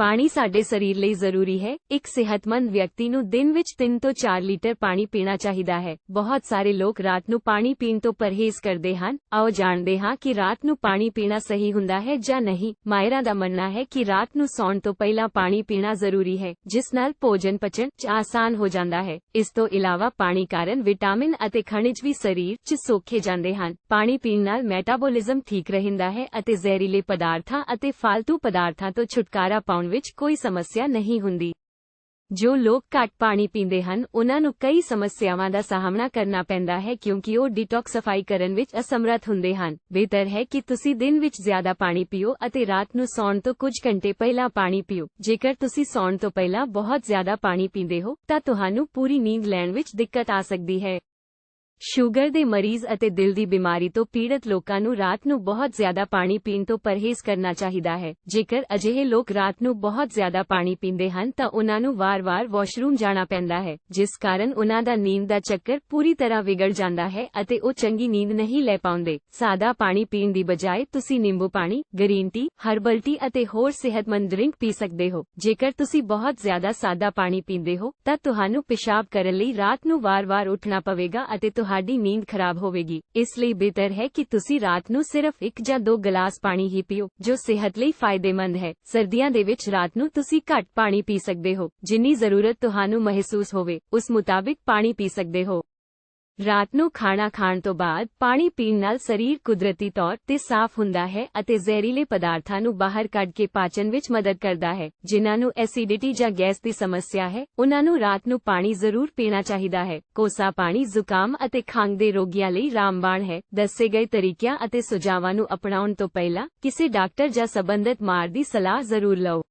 ਪਾਣੀ ਸਾਡੇ ਸਰੀਰ ਲਈ ਜ਼ਰੂਰੀ ਹੈ। ਇੱਕ ਸਿਹਤਮੰਦ ਵਿਅਕਤੀ ਨੂੰ ਦਿਨ ਵਿੱਚ 3 ਤੋਂ 4 ਲੀਟਰ ਪਾਣੀ ਪੀਣਾ ਚਾਹੀਦਾ ਹੈ। ਬਹੁਤ ਸਾਰੇ ਲੋਕ ਰਾਤ ਨੂੰ ਪਾਣੀ ਪੀਣ ਤੋਂ ਪਰਹੇਜ਼ ਕਰਦੇ ਹਨ। ਆਓ ਜਾਣਦੇ ਹਾਂ ਕਿ ਰਾਤ ਨੂੰ ਪਾਣੀ ਪੀਣਾ ਸਹੀ ਹੁੰਦਾ ਹੈ ਜਾਂ ਨਹੀਂ। ਮਾਇਰਾਂ ਦਾ ਮੰਨਣਾ ਹੈ ਕਿ ਰਾਤ ਨੂੰ ਸੌਣ ਤੋਂ ਪਹਿਲਾਂ ਪਾਣੀ ਪੀਣਾ ਜ਼ਰੂਰੀ ਹੈ, ਜਿਸ ਨਾਲ ਭੋਜਨ ਪਚਣ 'ਚ ਆਸਾਨ ਹੋ ਜਾਂਦਾ ਹੈ। ਇਸ ਤੋਂ ਇਲਾਵਾ ਪਾਣੀ ਕਾਰਨ ਵਿਟਾਮਿਨ ਅਤੇ ਖਣਿਜ ਵੀ ਸਰੀਰ 'ਚ ਸੋਖੇ ਜਾਂਦੇ ਹਨ। ਪਾਣੀ ਪੀਣ ਨਾਲ ਮੈਟਾਬੋਲਿਜ਼ਮ ਠੀਕ ਰਹਿੰਦਾ ਹੈ ਅਤੇ ਜ਼ਹਿਰੀਲੇ ਪਦਾਰਥਾਂ ਅਤੇ ਫਾਲਤੂ ਪਦਾਰਥਾਂ ਤੋਂ ਛੁਟਕਾਰਾ ਪਾਉਣ ਵਿੱਚ ਕੋਈ ਸਮੱਸਿਆ ਨਹੀਂ ਹੁੰਦੀ। ਜੋ ਲੋਕ ਘੱਟ ਪਾਣੀ ਪੀਂਦੇ ਹਨ, ਉਹਨਾਂ ਨੂੰ ਕਈ ਸਮੱਸਿਆਵਾਂ ਦਾ ਸਾਹਮਣਾ ਕਰਨਾ ਪੈਂਦਾ ਹੈ ਕਿਉਂਕਿ ਉਹ ਡੀਟੌਕਸੀਫਾਈ ਕਰਨ ਵਿੱਚ ਅਸਮਰੱਥ ਹੁੰਦੇ ਹਨ। ਬਿਹਤਰ ਹੈ ਕਿ ਤੁਸੀਂ ਦਿਨ ਵਿੱਚ ਜ਼ਿਆਦਾ ਪਾਣੀ ਪੀਓ ਅਤੇ ਰਾਤ ਨੂੰ ਸੌਣ ਤੋਂ ਕੁਝ ਘੰਟੇ ਪਹਿਲਾਂ ਪਾਣੀ ਪੀਓ। ਜੇਕਰ ਤੁਸੀਂ ਸੌਣ ਤੋਂ ਪਹਿਲਾਂ ਬਹੁਤ ਜ਼ਿਆਦਾ ਪਾਣੀ ਪੀਂਦੇ ਹੋ, ਤਾਂ ਤੁਹਾਨੂੰ ਪੂਰੀ ਨੀਂਦ ਲੈਣ ਵਿੱਚ ਦਿੱਕਤ ਆ ਸਕਦੀ ਹੈ। ਸ਼ੂਗਰ ਦੇ ਮਰੀਜ਼ ਅਤੇ ਦਿਲ ਦੀ ਬਿਮਾਰੀ ਤੋਂ ਪੀੜਤ ਲੋਕਾਂ ਨੂੰ ਰਾਤ ਨੂੰ ਬਹੁਤ ਜ਼ਿਆਦਾ ਪਾਣੀ ਪੀਣ ਤੋਂ ਪਰਹੇਜ਼ ਕਰਨਾ ਚਾਹੀਦਾ ਹੈ। ਜੇਕਰ ਅਜਿਹੇ ਲੋਕ ਰਾਤ ਨੂੰ ਬਹੁਤ ਜ਼ਿਆਦਾ ਪਾਣੀ ਪੀਂਦੇ ਹਨ ਤਾਂ ਉਹਨਾਂ ਨੂੰ ਵਾਰ-ਵਾਰ ਵਾਸ਼ਰੂਮ ਜਾਣਾ ਪੈਂਦਾ ਹੈ, ਜਿਸ ਕਾਰਨ ਉਹਨਾਂ ਦਾ ਨੀਂਦ ਦਾ ਚੱਕਰ ਪੂਰੀ ਤਰ੍ਹਾਂ ਵਿਗੜ ਜਾਂਦਾ ਹੈ ਅਤੇ ਉਹ ਚੰਗੀ ਨੀਂਦ ਨਹੀਂ ਲੈ ਪਾਉਂਦੇ। ਸਾਦਾ ਪਾਣੀ ਪੀਣ ਦੀ ਬਜਾਏ ਤੁਸੀਂ ਨਿੰਬੂ ਪਾਣੀ, ਗ੍ਰੀਨ ਟੀ, ਹਰਬਲ ਟੀ ਅਤੇ ਹੋਰ ਸਿਹਤਮੰਦ ਡਰਿੰਕ ਪੀ ਸਕਦੇ ਹੋ। ਜੇਕਰ ਤੁਸੀਂ ਬਹੁਤ ਜ਼ਿਆਦਾ ਸਾਦਾ ਪਾਣੀ ਪੀਂਦੇ ਹੋ ਤਾਂ ਤੁਹਾਨੂੰ ਪਿਸ਼ਾਬ ਕਰਨ ਲਈ ਰਾਤ ਨੂੰ ਵਾਰ-ਵਾਰ ਉੱਠਣਾ ਪਵੇਗਾ ਅਤੇ ਤੁਹਾਡੀ ਨੀਂਦ ਖਰਾਬ ਹੋਵੇਗੀ। ਇਸ ਲਈ ਬਿਹਤਰ ਹੈ ਕਿ ਤੁਸੀਂ ਰਾਤ ਨੂੰ ਸਿਰਫ ਇੱਕ ਜਾਂ ਦੋ ਗਲਾਸ ਪਾਣੀ ਹੀ ਪੀਓ, ਜੋ ਸਿਹਤ ਲਈ ਫਾਇਦੇਮੰਦ ਹੈ। ਸਰਦੀਆਂ ਦੇ ਵਿੱਚ ਰਾਤ ਨੂੰ ਤੁਸੀਂ ਘੱਟ ਪਾਣੀ ਪੀ ਸਕਦੇ ਹੋ, ਜਿੰਨੀ ਜ਼ਰੂਰਤ ਤੁਹਾਨੂੰ ਮਹਿਸੂਸ ਹੋਵੇ, ਉਸ ਮੁਤਾਬਿਕ ਪਾਣੀ ਪੀ ਸਕਦੇ ਹੋ। ਰਾਤ ਨੂੰ ਖਾਣਾ ਖਾਣ ਤੋਂ ਬਾਅਦ ਪਾਣੀ ਪੀਣ ਨਾਲ ਸਰੀਰ ਕੁਦਰਤੀ ਤੌਰ ਤੇ ਸਾਫ਼ ਹੁੰਦਾ ਹੈ ਅਤੇ ਜ਼ਹਿਰੀਲੇ ਪਦਾਰਥਾਂ ਨੂੰ ਬਾਹਰ ਕੱਢ ਕੇ ਪਾਚਨ ਵਿੱਚ ਮਦਦ ਕਰਦਾ ਹੈ, ਜਿਨ੍ਹਾਂ ਨੂੰ ਐਸਿਡਿਟੀ ਜਾਂ ਗੈਸ ਦੀ ਸਮੱਸਿਆ ਹੈ, ਉਹਨਾਂ ਨੂੰ ਰਾਤ ਨੂੰ ਪਾਣੀ ਜ਼ਰੂਰ ਪੀਣਾ ਚਾਹੀਦਾ ਹੈ। ਕੋਸਾ ਪਾਣੀ ਜ਼ੁਕਾਮ ਅਤੇ ਖੰਘ ਦੇ ਰੋਗੀਆਂ ਲਈ ਰਾਮਬਾਣ ਹੈ, ਦੱਸੇ ਗਏ ਤਰੀਕਿਆਂ ਅਤੇ ਸੁਝਾਵਾਂ ਨੂੰ ਅਪਣਾਉਣ ਤੋਂ ਪਹਿਲਾਂ ਕਿਸੇ ਡਾਕਟਰ ਜਾਂ ਸਬੰਧਤ ਮਾਰ ਦੀ ਸਲਾਹ ਜ਼ਰੂਰ ਲਓ।